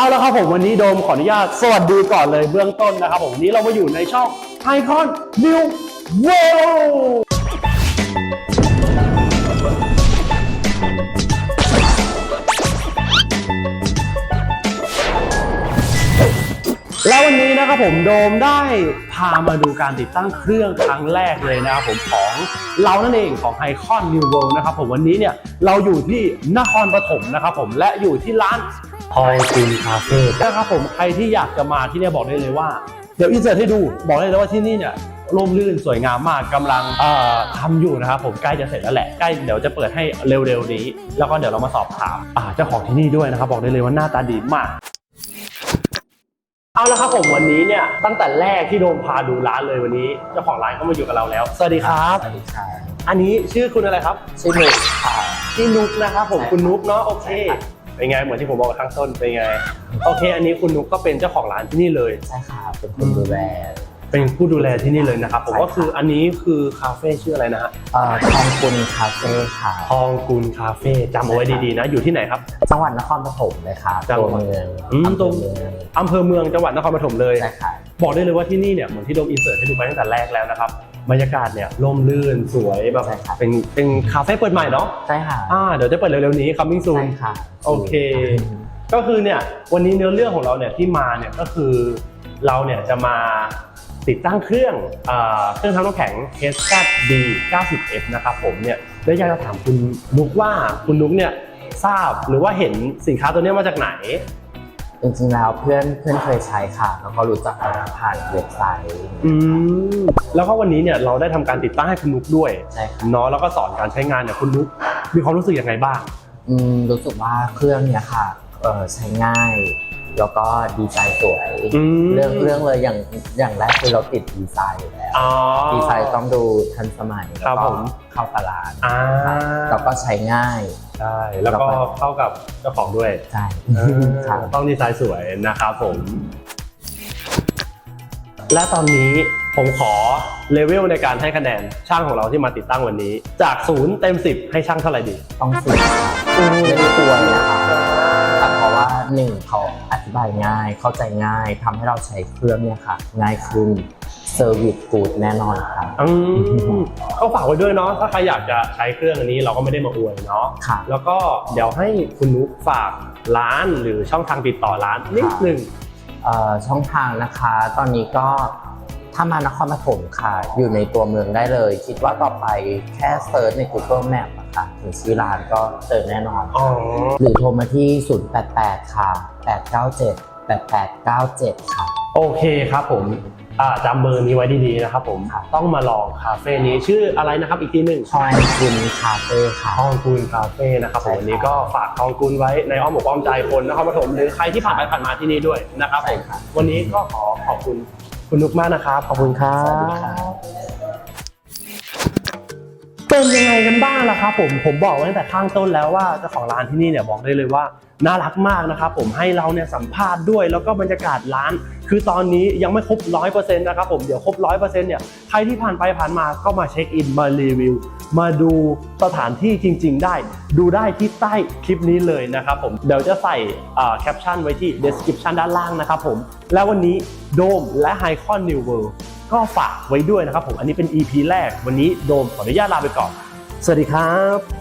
เอาละครับผมวันนี้โดมขออนุญาตสวัสดีก่อนเลยเบื้องต้นนะครับผมวันนี้เรามาอยู่ในช่อง Icon New World แล้ววันนี้นะครับผมโดมได้พามาดูการติดตั้งเครื่องครั้งแรกเลยนะครับผมของเรานั่นเองของ Icon New World นะครับผมวันนี้เนี่ยเราอยู่ที่นครปฐมนะครับผมและอยู่ที่ร้าน พอยคูนคาเฟ่นะครับผมใครที่อยากจะมาที่เนี่ยบอกได้เลยว่า เดี๋ยวอินเสิร์ตให้ดูบอกได้เลยว่าที่นี่เนี่ยร่มรื่นสวยงามมากกำลังเอ่อทำอยู่นะครับผมใกล้จะเสร็จแล้วแหละใกล้เดี๋ยวจะเปิดให้เร็วๆนี้ แล้วก็เดี๋ยวเรามาสอบถามอ่าเจ้าของที่นี่ด้วยนะครับ บอกได้เลยว่าหน้าตาดีมากเอาละครับผมวันนี้เนี่ยตั้งแต่แรกที่โดมพาดูร้านเลยวันนี้เจ้าของร้านก็มาอยู่กับเราแล้ว สวัสดีครับสวัสดีค่ะอันนี้ชื่อคุณอะไรครับชื่อหนุ่มค่ะพี่นุกนะครับผมใช่ครับคุณนุกเนาะโอเคใช่ครับ เป็นไงเหมือนที่ผมบอกข้างต้นเป็นไงโอเค อันนี้คุณนุกก็เป็นเจ้าของร้านที่นี่เลย ใช่ค่ะเป็นคนดูแลเป็นผู้ดูแลที่นี่เลยนะครับผมใช่ครับก็คืออันนี้คือคาเฟ่ชื่ออะไรนะฮะเอ่อทองคุณคาเฟ่ค่ะทองกุลคาเฟ่จำเอาไว้ดีๆนะ อยู่ที่ไหนครับ จังหวัดนครปฐมเลยค่ะจังตัวหวัดเมืองอืมอำเภตรองเมืองอำเภอเมืองจังหวัดนครปฐมเลยใช่ค่ะบอกได้เลยว่าที่นี่เนี่ยเหมือนที่โดมอินเสิร์ตให้ดูไปตั้งแต่แรกแล้วนะครับ บรรยากาศเนี่ยร่มรื่นสวยแบบใช่ครับ เป็นเป็นคาเฟ่เปิดใหม่เนาะใช่ค่ะอ่าเดี๋ยวจะเปิดเร็วๆนี้ coming ใช่ soon ค่ะโอเค ก็คือเนี่ยวันนี้เนื้อเรื่องของเราเนี่ยที่มาเนี่ยก็คือเราเนี่ยจะมาติดตั้งเครื่องเอ่อเครื่องทำน้ำแข็ง h s c a t D 90F นะครับผมเนี่ยแล้วอยากจะถามคุณนุกว่าคุณนุกเนี่ยทราบหรือว่าเห็นสินค้าตัวเนี้ยมาจากไหน จริงๆแล้วเพื่อนเพื่อนเคยใช้ค่ะ แล้วก็รู้จักกันผ่านเว็บไซต์ อืม แล้วก็วันนี้เนี่ยเราได้ทำการติดตั้งให้คุณนุกด้วยใช่ค่ะเนาะแล้วก็สอนการใช้งานเนี่ยคุณนุกมีความรู้สึกยังไงบ้างอืมรู้สึกว่าเครื่องเนี้ยค่ะเออใช้ง่าย แล้วก็ดีไซน์สวยอืมเรื่องเรื่องเลยอย่างอย่างแรกคือเราติดดีไซน์อยู่แล้วอ๋อดีไซน์ต้องดูทันสมัยครัแล้วบก็ผมเข้าตลาดอ่าแล้วก็ใช้ง่ายใช่แล้วก็เข้ากับเจ้าของด้วยใช่เออค่ะต้องดีไซน์สวยนะครับผมและตอนนี้ ผมขอเลเวลในการให้คะแนนช่างของเราที่มาติดตั้งวันนี้ จากศูนย์เต็ม 10 ให้ช่างเท่าไหร่ดี ต้องสิค่ะไม่ได้ควรนะคะแต่เพราะว่าหนึ่งเขาอธิบายง่าย เข้าใจง่ายทำให้เราใช้เครื่องเนี่ยค่ะ ง่ายขึ้นเซอร์วิสกูดแน่นอนค่ะอืมก็ฝากไว้ด้วยเนาะถ้าใครอยากจะใช้เครื่องอันนี้เราก็ไม่ได้มาอวยเนาะค่ะ แล้วก็เดี๋ยวให้คุณนุ๊กฝากร้านหรือช่องทางติดต่อร้านนิดหนึ่งเอ่อช่องทางนะคะ ตอนนี้ก็ ถ้ามานครปฐมค่ะ อยู่ในตัวเมืองได้เลย คิดว่าต่อไปแค่เซิร์ชใน Google Map อะค่ะถึงชื่อร้านก็เจอแน่นอน อ๋อ หรือโทรมาที่ 088 ค่ะ 897 8897 ค่ะ โอเคครับผมอ่าจำเบอร์นี้ไว้ดีๆนะครับผมครับต้องมาลองคาเฟ่นี้ชื่ออะไรนะครับอีกทีหนึ่ง ทองคุณคาเฟ่ค่ะ ทองกุลคาเฟ่นะครับผมใช่ครับวันนี้ก็ฝากทองกุลไว้ในอ้อมอกอ้อมใจคนนครปฐมหรือใครที่ผ่านไปผ่านมาที่นี่ด้วยนะครับผมใช่ครับ วันนี้ก็ขอขอบคุณ คุณนุกมากนะครับ ขอบคุณครัสวัสดีครับ เป็นยังไงกันบ้างล่ะครับผมผมบอกไว้ตั้งแต่ข้างต้นแล้วว่าเจ้าของร้านที่นี่เนี่ยบอกได้เลยว่าน่ารักมากนะครับผมให้เราเนี่ยสัมภาษณ์ด้วยแล้วก็บรรยากาศร้าน คือตอนนี้ยังไม่ครบร้อยเปอร์เซ็นต์นะครับผมเดี๋ยวครบร้อยเปอร์เซ็นต์เนี่ยใครที่ผ่านไปผ่านมาก็มาเช็คอินมารีวิว มาดูสถานที่จริง ๆ ได้ ดูได้ที่ใต้คลิปนี้เลยนะครับผมเดี๋ยวจะใส่แคปชั่นไว้ที่ description ด้านล่างนะครับผมแล้ววันนี้โดมและไฮคอนนิวเวิลด์ ก็ฝากไว้ด้วยนะครับผมอันนี้เป็น EP แรกวันนี้โดมขออนุญาตลาไปก่อน สวัสดีครับ